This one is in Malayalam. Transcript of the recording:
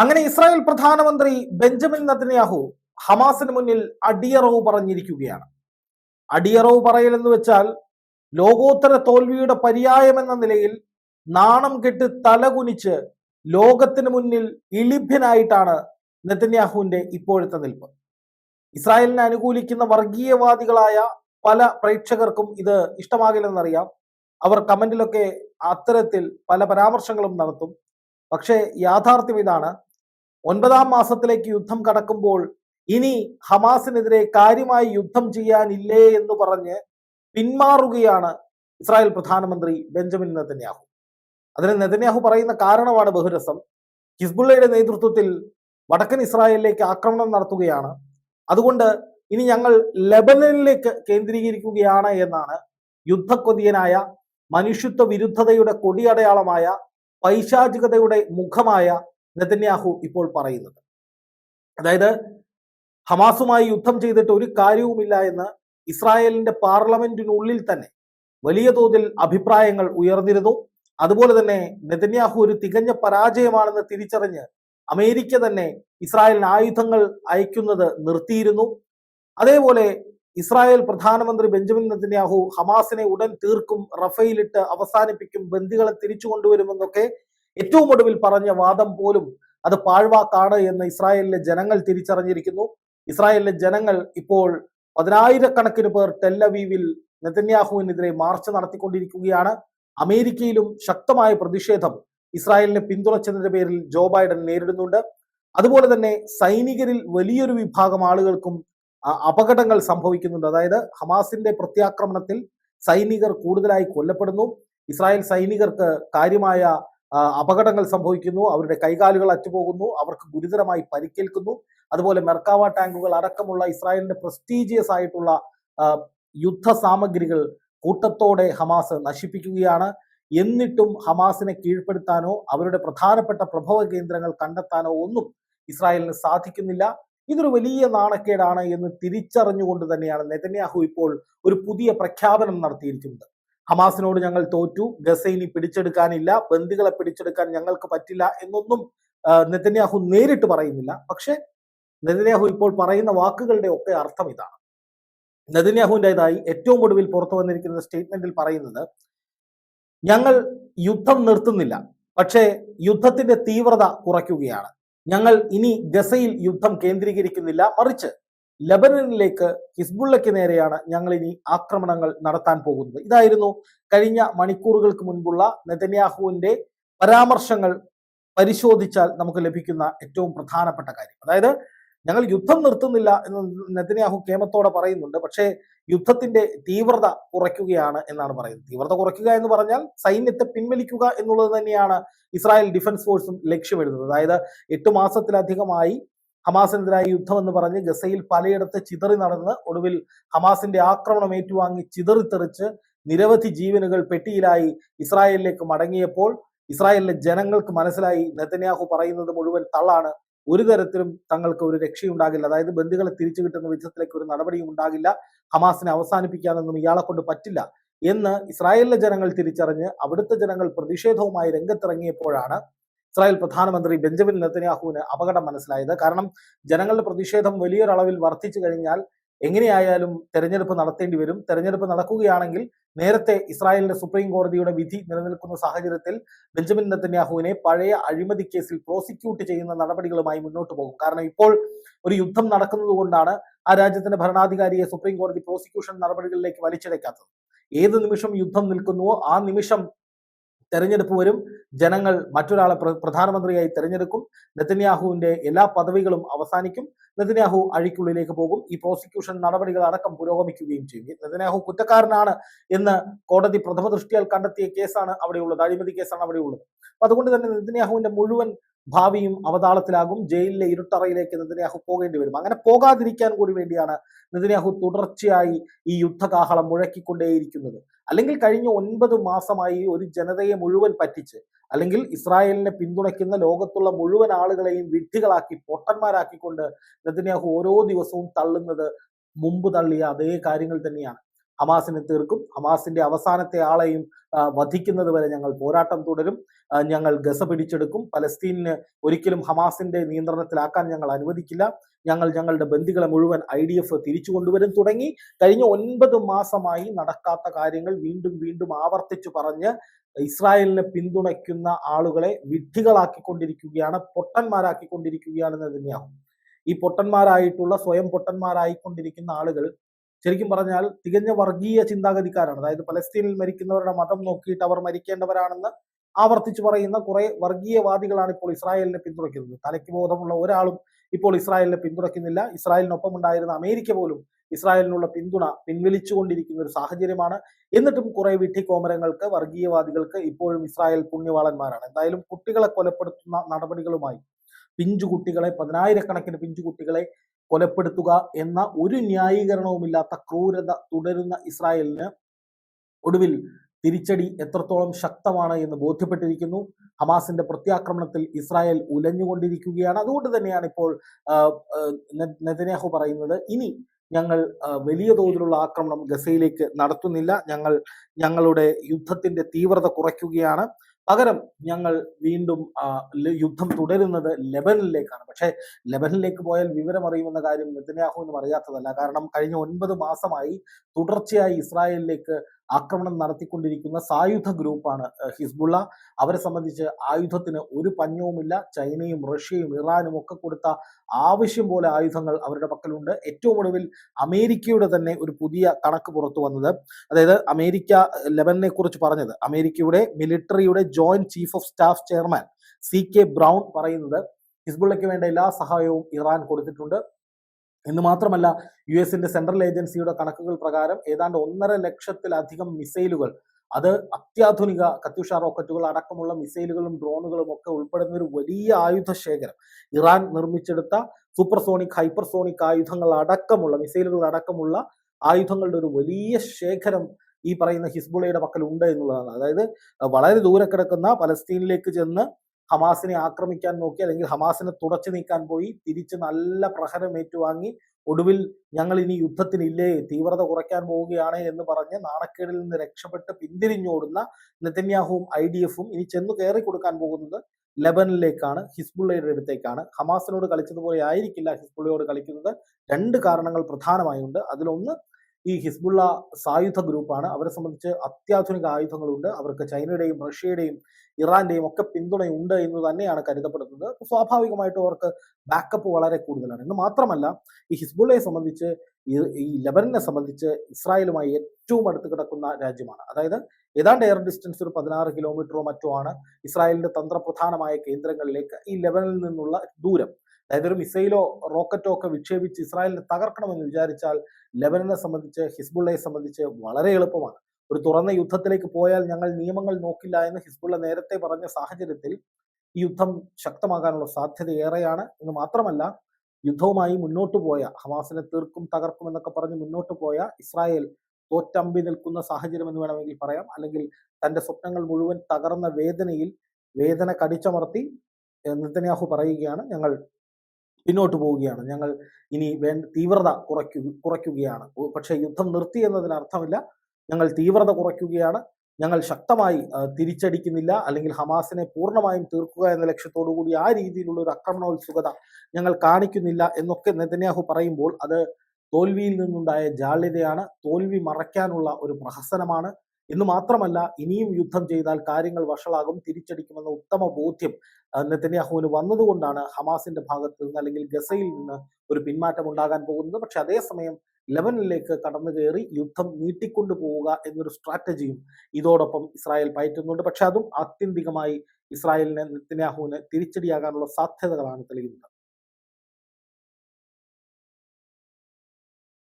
അങ്ങനെ ഇസ്രായേൽ പ്രധാനമന്ത്രി ബെഞ്ചമിൻ നത്തന്യാഹു ഹമാസിന് മുന്നിൽ അടിയറവ് പറഞ്ഞിരിക്കുകയാണ്. അടിയറവ് പറയൽ എന്ന് വെച്ചാൽ ലോകോത്തര തോൽവിയുടെ പര്യായം എന്ന നിലയിൽ നാണം കെട്ട് തലകുനിച്ച് ലോകത്തിന് മുന്നിൽ ഇളിഭ്യനായിട്ടാണ് നെതന്യാഹുവിന്റെ ഇപ്പോഴത്തെ നിൽപ്പ്. ഇസ്രായേലിനെ അനുകൂലിക്കുന്ന വർഗീയവാദികളായ പല പ്രേക്ഷകർക്കും ഇത് ഇഷ്ടമാകില്ലെന്നറിയാം. അവർ കമന്റിലൊക്കെ അത്തരത്തിൽ പല പരാമർശങ്ങളും നടത്തും. പക്ഷേ യാഥാർത്ഥ്യം ഇതാണ് ഒൻപതാം മാസത്തിലേക്ക് യുദ്ധം കടക്കുമ്പോൾ ഇനി ഹമാസിനെതിരെ കാര്യമായി യുദ്ധം ചെയ്യാനില്ലേ എന്ന് പറഞ്ഞ് പിന്മാറുകയാണ് ഇസ്രായേൽ പ്രധാനമന്ത്രി ബെഞ്ചമിൻ നെതന്യാഹു. അതിന് നെതന്യാഹു പറയുന്ന കാരണമാണ് ബഹുരസം. ഹിസ്ബുള്ളയുടെ നേതൃത്വത്തിൽ വടക്കൻ ഇസ്രായേലിലേക്ക് ആക്രമണം നടത്തുകയാണ്. അതുകൊണ്ട് ഇനി ഞങ്ങൾ ലെബനനിലേക്ക് കേന്ദ്രീകരിക്കുകയാണ് എന്നാണ് യുദ്ധക്കൊതിയനായ മനുഷ്യത്വ വിരുദ്ധതയുടെ കൊടിയടയാളമായ പൈശാചികതയുടെ മുഖമായ നെതന്യാഹു ഇപ്പോൾ പറയുന്നത്. അതായത് ഹമാസുമായി യുദ്ധം ചെയ്തിട്ട് ഒരു കാര്യവുമില്ല എന്ന് ഇസ്രായേലിന്റെ പാർലമെന്റിനുള്ളിൽ തന്നെ വലിയ തോതിൽ അഭിപ്രായങ്ങൾ ഉയർന്നിരുന്നു. അതുപോലെ തന്നെ നെതന്യാഹു ഒരു തികഞ്ഞ പരാജയമാണെന്ന് തിരിച്ചറിഞ്ഞ് അമേരിക്ക തന്നെ ഇസ്രായേലിന് ആയുധങ്ങൾ അയക്കുന്നത് നിർത്തിയിരുന്നു. അതേപോലെ ഇസ്രായേൽ പ്രധാനമന്ത്രി ബെഞ്ചമിൻ നെതന്യാഹു ഹമാസിനെ ഉടൻ തീർക്കും റഫയിലിട്ട് അവസാനിപ്പിക്കും ബന്ദികളെ തിരിച്ചു കൊണ്ടുവരുമെന്നൊക്കെ ഏറ്റവും ഒടുവിൽ പറഞ്ഞ വാദം പോലും അത് പാഴ്വാക്കാണ് എന്ന് ഇസ്രായേലിലെ ജനങ്ങൾ തിരിച്ചറിഞ്ഞിരിക്കുന്നു. ഇസ്രായേലിലെ ജനങ്ങൾ ഇപ്പോൾ പതിനായിരക്കണക്കിന് പേർ ടെല്ലവീവിൽ നെതന്യാഹുവിനെതിരെ മാർച്ച് നടത്തിക്കൊണ്ടിരിക്കുകയാണ്. അമേരിക്കയിലും ശക്തമായ പ്രതിഷേധം ഇസ്രായേലിനെ പിന്തുണച്ചതിന്റെ പേരിൽ ജോ ബൈഡൻ നേരിടുന്നുണ്ട്. അതുപോലെ തന്നെ സൈനികരിൽ വലിയൊരു വിഭാഗം ആളുകൾക്കും അപകടങ്ങൾ സംഭവിക്കുന്നുണ്ട്. അതായത് ഹമാസിന്റെ പ്രത്യാക്രമണത്തിൽ സൈനികർ കൂടുതലായി കൊല്ലപ്പെടുന്നു. ഇസ്രായേൽ സൈനികർക്ക് കാര്യമായ അപകടങ്ങൾ സംഭവിക്കുന്നു അവരുടെ കൈകാലുകൾ അറ്റുപോകുന്നു അവർക്ക് ഗുരുതരമായി പരിക്കേൽക്കുന്നു. അതുപോലെ മെർക്കാവ ടാങ്കുകൾ അടക്കമുള്ള ഇസ്രായേലിന്റെ പ്രസ്റ്റീജിയസ് ആയിട്ടുള്ള യുദ്ധ സാമഗ്രികൾ കൂട്ടത്തോടെ ഹമാസ് നശിപ്പിക്കുകയാണ്. എന്നിട്ടും ഹമാസിനെ കീഴ്പ്പെടുത്താനോ അവരുടെ പ്രധാനപ്പെട്ട പ്രഭവ കേന്ദ്രങ്ങൾ കണ്ടെത്താനോ ഒന്നും ഇസ്രായേലിന് സാധിക്കുന്നില്ല. ഇതൊരു വലിയ നാണക്കേടാണ് എന്ന് തിരിച്ചറിഞ്ഞുകൊണ്ട് തന്നെയാണ് നെതന്യാഹു ഇപ്പോൾ ഒരു പുതിയ പ്രഖ്യാപനം നടത്തിയിരിക്കുന്നത്. ഹമാസിനോട് ഞങ്ങൾ തോറ്റു ഗസ ഇനി പിടിച്ചെടുക്കാനില്ല ബന്ദികളെ പിടിച്ചെടുക്കാൻ ഞങ്ങൾക്ക് പറ്റില്ല എന്നൊന്നും നെതന്യാഹു നേരിട്ട് പറയുന്നില്ല. പക്ഷേ നെതന്യാഹു ഇപ്പോൾ പറയുന്ന വാക്കുകളുടെ ഒക്കെ അർത്ഥം ഇതാണ്. നെതന്യാഹുവിന്റെതായി ഏറ്റവും ഒടുവിൽ പുറത്തു വന്നിരിക്കുന്ന സ്റ്റേറ്റ്മെന്റിൽ പറയുന്നത് ഞങ്ങൾ യുദ്ധം നിർത്തുന്നില്ല പക്ഷേ യുദ്ധത്തിന്റെ തീവ്രത കുറയ്ക്കുകയാണ്. ഞങ്ങൾ ഇനി ഗസയിൽ യുദ്ധം കേന്ദ്രീകരിക്കുന്നില്ല. മറിച്ച് ലബനനിലേക്ക് ഹിസ്ബുള്ളയ്ക്ക് നേരെയാണ് ഞങ്ങൾ ഇനി ആക്രമണങ്ങൾ നടത്താൻ പോകുന്നത്. ഇതായിരുന്നു കഴിഞ്ഞ മണിക്കൂറുകൾക്ക് മുൻപുള്ള നെതന്യാഹുവിന്റെ പരാമർശങ്ങൾ പരിശോധിച്ചാൽ നമുക്ക് ലഭിക്കുന്ന ഏറ്റവും പ്രധാനപ്പെട്ട കാര്യം. അതായത് ഞങ്ങൾ യുദ്ധം നിർത്തുന്നില്ല എന്ന് നെതന്യാഹു കേമത്തോടെ പറയുന്നുണ്ട്. പക്ഷേ യുദ്ധത്തിന്റെ തീവ്രത കുറയ്ക്കുകയാണ് എന്നാണ് പറയുന്നത്. തീവ്രത കുറയ്ക്കുക എന്ന് പറഞ്ഞാൽ സൈന്യത്തെ പിൻവലിക്കുക എന്നുള്ളത് തന്നെയാണ് ഇസ്രായേൽ ഡിഫൻസ് ഫോഴ്സും ലക്ഷ്യമിടുന്നത്. അതായത് എട്ട് മാസത്തിലധികമായി ഹമാസിനെതിരായ യുദ്ധം എന്ന് പറഞ്ഞ് ഗസയിൽ പലയിടത്ത് ചിതറി നടന്ന് ഒടുവിൽ ഹമാസിന്റെ ആക്രമണം ഏറ്റുവാങ്ങി ചിതറിത്തെറിച്ച് നിരവധി ജീവനുകൾ പെട്ടിയിലായി ഇസ്രായേലിലേക്ക് മടങ്ങിയപ്പോൾ ഇസ്രായേലിലെ ജനങ്ങൾക്ക് മനസ്സിലായി നെതന്യാഹു പറയുന്നത് മുഴുവൻ തള്ളാണ്. ഒരു തരത്തിലും തങ്ങൾക്ക് ഒരു രക്ഷയുണ്ടാകില്ല. അതായത് ബന്ധുക്കളെ തിരിച്ചു കിട്ടുന്ന വിധത്തിലേക്ക് ഒരു നടപടിയും ഉണ്ടാകില്ല. ഹമാസിനെ അവസാനിപ്പിക്കാനൊന്നും ഇയാളെ കൊണ്ട് പറ്റില്ല എന്ന് ഇസ്രായേലിലെ ജനങ്ങൾ തിരിച്ചറിഞ്ഞ് അവിടുത്തെ ജനങ്ങൾ പ്രതിഷേധവുമായി രംഗത്തിറങ്ങിയപ്പോഴാണ് ഇസ്രായേൽ പ്രധാനമന്ത്രി ബെഞ്ചമിൻ നെത്തന്യാഹുവിന് അപകടം മനസ്സിലായത്. കാരണം ജനങ്ങളുടെ പ്രതിഷേധം വലിയൊരളവിൽ വർദ്ധിച്ചു കഴിഞ്ഞാൽ എങ്ങനെയായാലും തെരഞ്ഞെടുപ്പ് നടത്തേണ്ടി വരും. തെരഞ്ഞെടുപ്പ് നടക്കുകയാണെങ്കിൽ നേരത്തെ ഇസ്രായേലിന്റെ സുപ്രീം കോടതിയുടെ വിധി നിലനിൽക്കുന്ന സാഹചര്യത്തിൽ ബെഞ്ചമിൻ നെത്തന്യാഹുവിനെ പഴയ അഴിമതി കേസിൽ പ്രോസിക്യൂട്ട് ചെയ്യുന്ന നടപടികളുമായി മുന്നോട്ട് പോകും. കാരണം ഇപ്പോൾ ഒരു യുദ്ധം നടക്കുന്നത് കൊണ്ടാണ് ആ രാജ്യത്തിന്റെ ഭരണാധികാരിയെ സുപ്രീം കോടതി പ്രോസിക്യൂഷൻ നടപടികളിലേക്ക് വലിച്ചിഴക്കാത്തത്. ഏത് നിമിഷം യുദ്ധം നിൽക്കുന്നുവോ ആ നിമിഷം തെരഞ്ഞെടുപ്പ് വരും. ജനങ്ങൾ മറ്റൊരാളെ പ്രധാനമന്ത്രിയായി തെരഞ്ഞെടുക്കും. നെതന്യാഹുവിന്റെ എല്ലാ പദവികളും അവസാനിക്കും. നെതന്യാഹു അഴിക്കുള്ളിലേക്ക് പോകും. ഈ പ്രോസിക്യൂഷൻ നടപടികൾ അടക്കം പുരോഗമിക്കുകയും ചെയ്യും. നെതന്യാഹു കുറ്റക്കാരനാണ് എന്ന് കോടതി പ്രഥമ ദൃഷ്ടിയാൽ കണ്ടെത്തിയ കേസാണ് അവിടെയുള്ളത്. അഴിമതി കേസാണ് അവിടെയുള്ളത്. അപ്പൊ അതുകൊണ്ട് തന്നെ നെതന്യാഹുവിന്റെ മുഴുവൻ ഭാവിയും അവതാളത്തിലാകും. ജയിലിലെ ഇരുട്ടറയിലേക്ക് നെതന്യാഹു പോകേണ്ടി വരും. അങ്ങനെ പോകാതിരിക്കാൻ കൂടി വേണ്ടിയാണ് നെതന്യാഹു തുടർച്ചയായി ഈ യുദ്ധകാഹളം മുഴക്കിക്കൊണ്ടേയിരിക്കുന്നത്. അല്ലെങ്കിൽ കഴിഞ്ഞ ഒൻപത് മാസമായി ഒരു ജനതയെ മുഴുവൻ പറ്റിച്ച് അല്ലെങ്കിൽ ഇസ്രായേലിനെ പിന്തുണയ്ക്കുന്ന ലോകത്തുള്ള മുഴുവൻ ആളുകളെയും വിഡ്ഢികളാക്കി പൊട്ടന്മാരാക്കിക്കൊണ്ട് നെതന്യാഹു ഓരോ ദിവസവും തള്ളുന്നത് മുമ്പ് തള്ളിയ അതേ കാര്യങ്ങൾ തന്നെയാണ്. ഹമാസിനെ തീർക്കും. ഹമാസിന്റെ അവസാനത്തെ ആളെയും വധിക്കുന്നത് വരെ ഞങ്ങൾ പോരാട്ടം തുടരും. ഞങ്ങൾ ഗസ പിടിച്ചെടുക്കും. പലസ്തീനിന് ഒരിക്കലും ഹമാസിന്റെ നിയന്ത്രണത്തിലാക്കാൻ ഞങ്ങൾ അനുവദിക്കില്ല. ഞങ്ങൾ ഞങ്ങളുടെ ബന്ദികളെ മുഴുവൻ ഐ ഡി എഫ് തിരിച്ചു കൊണ്ടുവരും തുടങ്ങി. കഴിഞ്ഞ ഒൻപത് മാസമായി നടക്കാത്ത കാര്യങ്ങൾ വീണ്ടും വീണ്ടും ആവർത്തിച്ചു പറഞ്ഞ് ഇസ്രായേലിനെ പിന്തുണയ്ക്കുന്ന ആളുകളെ വിഡ്ഢികളാക്കിക്കൊണ്ടിരിക്കുകയാണ് പൊട്ടന്മാരാക്കിക്കൊണ്ടിരിക്കുകയാണ് നെതന്യാഹു. ഈ പൊട്ടന്മാരായിട്ടുള്ള സ്വയം പൊട്ടന്മാരായിക്കൊണ്ടിരിക്കുന്ന ആളുകൾ ശരിക്കും പറഞ്ഞാൽ തികഞ്ഞ വർഗീയ ചിന്താഗതിക്കാരാണ്. അതായത് പലസ്തീനിൽ മരിക്കുന്നവരുടെ മതം നോക്കിയിട്ട് അവർ മരിക്കേണ്ടവരാണെന്ന് ആവർത്തിച്ചു പറയുന്ന കുറെ വർഗീയവാദികളാണ് ഇപ്പോൾ ഇസ്രായേലിനെ പിന്തുണയ്ക്കുന്നത്. തലയ്ക്ക് ബോധമുള്ള ഒരാളും ഇപ്പോൾ ഇസ്രായേലിനെ പിന്തുണയ്ക്കുന്നില്ല. ഇസ്രായേലിനൊപ്പം ഉണ്ടായിരുന്ന അമേരിക്ക പോലും ഇസ്രായേലിനുള്ള പിന്തുണ പിൻവലിച്ചുകൊണ്ടിരിക്കുന്ന ഒരു സാഹചര്യമാണ്. എന്നിട്ടും കുറെ വിഡ്ഢിക്കോമരങ്ങൾക്ക് വർഗീയവാദികൾക്ക് ഇപ്പോഴും ഇസ്രായേൽ പുണ്യവാളന്മാരാണ്. എന്തായാലും കുട്ടികളെ കൊലപ്പെടുത്തുന്ന നടപടികളുമായി പിഞ്ചു കുട്ടികളെ പതിനായിരക്കണക്കിന് പിഞ്ചു കുട്ടികളെ കൊലപ്പെടുത്തുക എന്ന ഒരു ന്യായീകരണവുമില്ലാത്ത ക്രൂരത തുടരുന്ന ഇസ്രായേലിന് ഒടുവിൽ തിരിച്ചടി എത്രത്തോളം ശക്തമാണ് എന്ന് ബോധ്യപ്പെട്ടിരിക്കുന്നു. ഹമാസിന്റെ പ്രത്യാക്രമണത്തിൽ ഇസ്രായേൽ ഉലഞ്ഞുകൊണ്ടിരിക്കുകയാണ്. അതുകൊണ്ട് തന്നെയാണ് ഇപ്പോൾ നെതന്യാഹു പറയുന്നത് ഇനി ഞങ്ങൾ വലിയ തോതിലുള്ള ആക്രമണം ഗസയിലേക്ക് നടത്തുന്നില്ല. ഞങ്ങൾ ഞങ്ങളുടെ യുദ്ധത്തിന്റെ തീവ്രത കുറയ്ക്കുകയാണ്. പകരം ഞങ്ങൾ വീണ്ടും യുദ്ധം തുടരുന്നത് ലെബനിലേക്കാണ് പക്ഷേ ലെബനിലേക്ക് പോയാൽ വിവരം അറിയുമെന്ന കാര്യം നെതന്യാഹുവിനും അറിയാത്തതല്ല. കാരണം കഴിഞ്ഞ ഒൻപത് മാസമായി തുടർച്ചയായി ഇസ്രായേലിലേക്ക് ആക്രമണം നടത്തിക്കൊണ്ടിരിക്കുന്ന സായുധ ഗ്രൂപ്പാണ് ഹിസ്ബുള്ള. അവരെ സംബന്ധിച്ച് ആയുധത്തിന് ഒരു പഞ്ഞവുമില്ല. ചൈനയും റഷ്യയും ഇറാനും ഒക്കെ കൊടുത്ത ആവശ്യം പോലെ ആയുധങ്ങൾ അവരുടെ പക്കലുണ്ട്. ഏറ്റവും ഒടുവിൽ അമേരിക്കയുടെ തന്നെ ഒരു പുതിയ കണക്ക് പുറത്തു വന്നത്. അതായത് അമേരിക്ക ലെബനെ കുറിച്ച് പറഞ്ഞത്. അമേരിക്കയുടെ മിലിറ്ററിയുടെ joint chief of staff chairman C Q Brown പറയുന്നത് ഹിസ്ബുള്ളയ്ക്ക് വേണ്ട എല്ലാ സഹായവും ഇറാൻ കൊടുത്തിട്ടുണ്ട്. എന്ന് മാത്രമല്ല യു എസിന്റെ സെൻട്രൽ ഏജൻസിയുടെ കണക്കുകൾ പ്രകാരം ഏതാണ്ട് ഒന്നര ലക്ഷത്തിലധികം മിസൈലുകൾ അത് അത്യാധുനിക കത്യുഷ റോക്കറ്റുകൾ അടക്കമുള്ള മിസൈലുകളും ഡ്രോണുകളും ഒക്കെ ഉൾപ്പെടുന്ന ഒരു വലിയ ആയുധ ശേഖരം. ഇറാൻ നിർമ്മിച്ചെടുത്ത സൂപ്പർസോണിക് ഹൈപ്പർസോണിക് ആയുധങ്ങൾ അടക്കമുള്ള മിസൈലുകൾ അടക്കമുള്ള ആയുധങ്ങളുടെ ഒരു വലിയ ശേഖരം ഈ പറയുന്ന ഹിസ്ബുളയുടെ പക്കൽ ഉണ്ട് എന്നുള്ളതാണ്. അതായത് വളരെ ദൂരെ കിടക്കുന്ന പലസ്തീനിലേക്ക് ചെന്ന് ഹമാസിനെ ആക്രമിക്കാൻ നോക്കി അല്ലെങ്കിൽ ഹമാസിനെ തുടച്ചു നീക്കാൻ പോയി തിരിച്ച് നല്ല പ്രഹരം ഏറ്റുവാങ്ങി ഒടുവിൽ ഞങ്ങൾ ഇനി യുദ്ധത്തിനില്ലേ? തീവ്രത കുറയ്ക്കാൻ പോവുകയാണ് എന്ന് പറഞ്ഞ് നാണക്കേടിൽ നിന്ന് രക്ഷപ്പെട്ട് പിന്തിരിഞ്ഞോടുന്ന നെതന്യാഹുവും ഐ ഡി എഫും ഇനി ചെന്നു കയറി കൊടുക്കാൻ പോകുന്നത് ലെബനിലേക്കാണ് ഹിസ്ബുള്ളയുടെ അടുത്തേക്കാണ്. ഹമാസിനോട് കളിച്ചതുപോലെ ആയിരിക്കില്ല ഹിസ്ബുള്ളയോട് കളിക്കുന്നത്. രണ്ട് കാരണങ്ങൾ പ്രധാനമായുണ്ട്. അതിലൊന്ന് ഈ ഹിസ്ബുള്ള സായുധ ഗ്രൂപ്പാണ്. അവരെ സംബന്ധിച്ച് അത്യാധുനിക ആയുധങ്ങളുണ്ട്. അവർക്ക് ചൈനയുടെയും റഷ്യയുടെയും ഇറാന്റെയും ഒക്കെ പിന്തുണയുണ്ട് എന്ന് തന്നെയാണ് കരുതപ്പെടുന്നത്. സ്വാഭാവികമായിട്ടും അവർക്ക് ബാക്കപ്പ് വളരെ കൂടുതലാണ്. എന്ന് മാത്രമല്ല ഈ ഹിസ്ബുള്ളയെ സംബന്ധിച്ച് ഈ- ഈ ലെബനനെ സംബന്ധിച്ച് ഇസ്രായേലുമായി ഏറ്റവും അടുത്ത് കിടക്കുന്ന രാജ്യമാണ്. അതായത് ഏതാണ്ട് എയർ ഡിസ്റ്റൻസ് ഒരു പതിനാറ് കിലോമീറ്ററോ മറ്റോ ആണ് ഇസ്രായേലിന്റെ തന്ത്രപ്രധാനമായ കേന്ദ്രങ്ങളിലേക്ക് ഈ ലെബനിൽ നിന്നുള്ള ദൂരം. അതായത് ഒരു മിസൈലോ റോക്കറ്റോ ഒക്കെ വിക്ഷേപിച്ച് ഇസ്രായേലിനെ തകർക്കണമെന്ന് വിചാരിച്ചാൽ ലെബനനെ സംബന്ധിച്ച് ഹിസ്ബുള്ളയെ സംബന്ധിച്ച് വളരെ എളുപ്പമാണ്. ഒരു തുറന്ന യുദ്ധത്തിലേക്ക് പോയാൽ ഞങ്ങൾ നിയമങ്ങൾ നോക്കില്ല എന്ന് ഹിസ്ബുള്ള നേരത്തെ പറഞ്ഞ സാഹചര്യത്തിൽ ഈ യുദ്ധം ശക്തമാകാനുള്ള സാധ്യത ഏറെയാണ്. എന്ന് മാത്രമല്ല യുദ്ധവുമായി മുന്നോട്ട് പോയ ഹമാസിനെ തീർക്കും തകർക്കും എന്നൊക്കെ പറഞ്ഞ് മുന്നോട്ട് പോയ ഇസ്രായേൽ തോറ്റമ്പി നിൽക്കുന്ന സാഹചര്യം എന്ന് വേണമെങ്കിൽ പറയാം. അല്ലെങ്കിൽ തന്റെ സ്വപ്നങ്ങൾ മുഴുവൻ തകർന്ന വേദനയിൽ വേദന കടിച്ചമർത്തി നിതന്യാഹു പറയുകയാണ്. ഞങ്ങൾ പിന്നോട്ട് പോവുകയാണ്. ഞങ്ങൾ ഇനി വേണ്ട തീവ്രത കുറയ്ക്കു കുറയ്ക്കുകയാണ്. പക്ഷേ യുദ്ധം നിർത്തി എന്നതിന് അർത്ഥമില്ല. ഞങ്ങൾ തീവ്രത കുറയ്ക്കുകയാണ്. ഞങ്ങൾ ശക്തമായി തിരിച്ചടിക്കുന്നില്ല. അല്ലെങ്കിൽ ഹമാസിനെ പൂർണമായും തീർക്കുക എന്ന ലക്ഷ്യത്തോടു കൂടി ആ രീതിയിലുള്ള ഒരു ആക്രമണോത്സുകത ഞങ്ങൾ കാണിക്കുന്നില്ല എന്നൊക്കെ നെതന്യാഹു പറയുമ്പോൾ അത് തോൽവിയിൽ നിന്നുണ്ടായ ജാള്യതയാണ്. തോൽവി മറയ്ക്കാനുള്ള ഒരു പ്രഹസനമാണ്. എന്ന് മാത്രമല്ല ഇനിയും യുദ്ധം ചെയ്താൽ കാര്യങ്ങൾ വഷളാകും തിരിച്ചടിക്കുമെന്ന ഉത്തമ ബോധ്യം നെത്തന്യാഹുവിന് വന്നതുകൊണ്ടാണ് ഹമാസിന്റെ ഭാഗത്ത് നിന്ന് അല്ലെങ്കിൽ ഗസയിൽ നിന്ന് ഒരു പിന്മാറ്റം ഉണ്ടാകാൻ പോകുന്നത്. പക്ഷെ അതേസമയം ലെബനിലേക്ക് കടന്നു കയറി യുദ്ധം നീട്ടിക്കൊണ്ടു പോവുക എന്നൊരു സ്ട്രാറ്റജിയും ഇതോടൊപ്പം ഇസ്രായേൽ പയറ്റുന്നുണ്ട്. പക്ഷെ അതും ആത്യന്തികമായി ഇസ്രായേലിനെ നെത്തന്യാഹുവിന് തിരിച്ചടിയാകാനുള്ള സാധ്യതകളാണ് തെളിയുന്നത്.